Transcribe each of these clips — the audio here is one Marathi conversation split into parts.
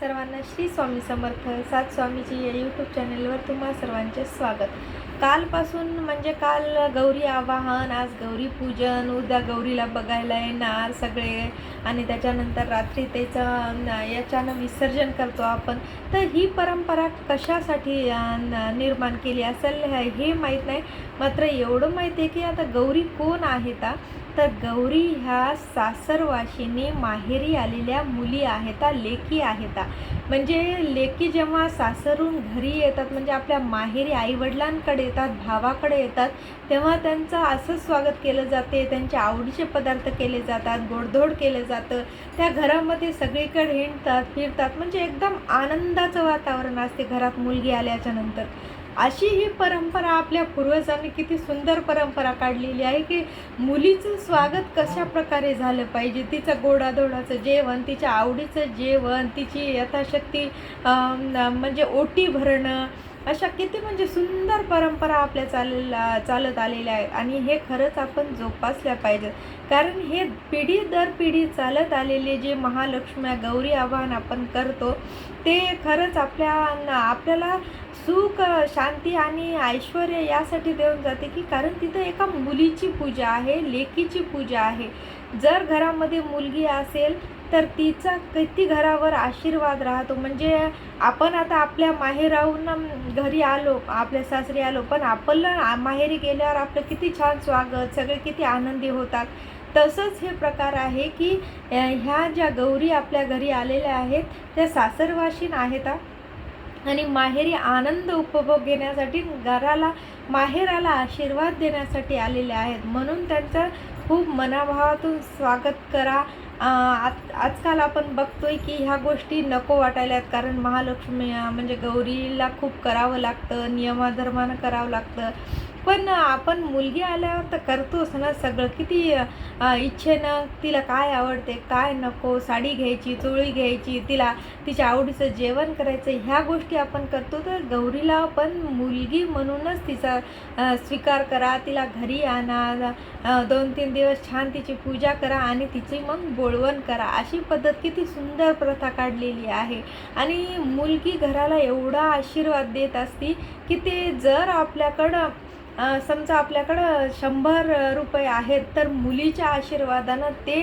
सर्वांना श्री स्वामी समर्थ सात स्वामीची या यूट्यूब चॅनलवर तुम्हा सर्वांचे स्वागत. कालपासून म्हणजे काल गौरी आवाहन आज गौरी पूजन उद्या गौरीला बघायला येणार सगळे. आणि त्याच्यानंतर रात्री त्याचं याच्यानं विसर्जन करतो आपण. तर ही परंपरा कशासाठी न- निर्माण केली असेल हे हे माहीत नाही. मात्र एवढं माहिती आहे की आता गौरी कोण आहेत आ? तर गौरी ह्या सासरवाशिनी माहेरी आलेल्या मुली आहेत लेखी लेकी आहेत. म्हणजे लेकी जेव्हा सासरून घरी येतात म्हणजे आपल्या माहेरी आईवडिलांकडे येतात भावाकडे येतात तेव्हा त्यांचं असं स्वागत केलं जाते त्यांचे आवडीचे पदार्थ केले जातात गोडधोड केलं जातं. त्या घरामध्ये सगळीकडे हिंडतात फिरतात. म्हणजे एकदम आनंदाचं वातावरण असते घरात मुलगी आल्याच्यानंतर. अशी ही परंपरा आपल्या पूर्वजांनी किती सुंदर परंपरा काढलेली आहे की मुलीचं स्वागत कशा प्रकारे झालं पाहिजे? तिचं गोडाधोडाचं जेवण तिच्या आवडीचं जेवण तिची यथाशक्ती म्हणजे ओटी भरणं अशा किती म्हणजे सुंदर परंपरा आपल्या चाललेल्या चालत आलेल्या आहेत. आणि हे खरंच आपण जोपासल्या पाहिजेत. कारण हे पिढी दर पिढी चालत आलेले जे महालक्ष्म्या गौरी आवाहन आपण करतो ते खरंच आपल्या आपल्याला सुख शांती आणि ऐश्वर यासाठी देऊन जाते की कारण तिथं एका मुलीची पूजा आहे लेकीची पूजा आहे. जर घरामध्ये मुलगी असेल तर तिचा किती घरावर आशीर्वाद राहतो. म्हणजे आपण आता आपल्या माहेराहून घरी आलो आपल्या सासरी आलो पण आपलं माहेरी गेल्यावर आपलं किती छान स्वागत सगळे किती आनंदी होतात. तसंच हे प्रकार आहे की ह्या ज्या गौरी आपल्या घरी आलेल्या आहेत त्या सासरवाशीन आहेत आणि माहेरी आनंद उपभोग घेण्यासाठी घराला माहेराला आशीर्वाद देण्यासाठी आलेले आहेत. म्हणून त्यांचं खूप मनाभावातून स्वागत करा. आ, आज आजकाल आपण बघतोय की ह्या गोष्टी नको वाटायला आहेत. कारण महालक्ष्मी म्हणजे गौरीला खूप करावं लागतं नियमाधर्मानं करावं लागतं. पण आपण मुलगी आल्यावर तर करतोच ना सगळं. किती इच्छेनं तिला काय आवडते काय नको साडी घ्यायची चोळी घ्यायची तिला तिच्या आवडीचं जेवण करायचं ह्या गोष्टी आपण करतो तर गौरीला पण मुलगी म्हणूनच तिचा स्वीकार करा तिला घरी आणा दोन तीन दिवस छान तिची पूजा करा आणि तिची मग बोळवण करा. अशी पद्धत किती सुंदर प्रथा काढलेली आहे. आणि मुलगी घराला एवढा आशीर्वाद देत असती की ते जर आपल्याकडं समजा आपल्याकडं शंभर रुपये आहेत तर मुलीच्या आशीर्वादानं ते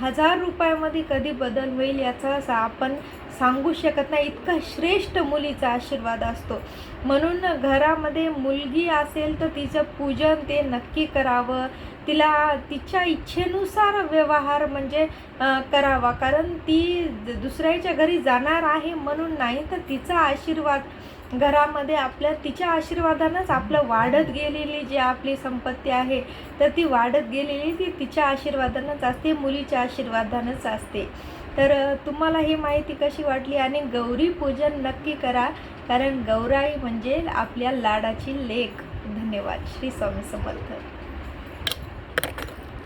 हजार रुपयामध्ये कधी बदल होईल याचा असा आपण सांगू शकत नाही. इतका श्रेष्ठ मुलीचा आशीर्वाद असतो. म्हणून घरामध्ये मुलगी असेल तर तिचं पूजन ते नक्की करावं. तिला तिच्या इच्छेनुसार व्यवहार म्हणजे करावा. कारण ती दुसऱ्याच्या घरी जाणार आहे म्हणून नाही तर तिचा आशीर्वाद घरामध्ये आपल्या तिच्या आशीर्वादानंच आपलं वाढत गेलेली जी आपली संपत्ती आहे तर ती वाढत गेलेली ती तिच्या आशीर्वादानंच असते मुलीच्या आशीर्वादानंच असते. तर तुम्हाला ही माहिती कशी वाटली आणि गौरी पूजन नक्की करा कारण गौराई म्हणजे आपल्या लाडाची लेख. धन्यवाद. श्री स्वामी समर्थ.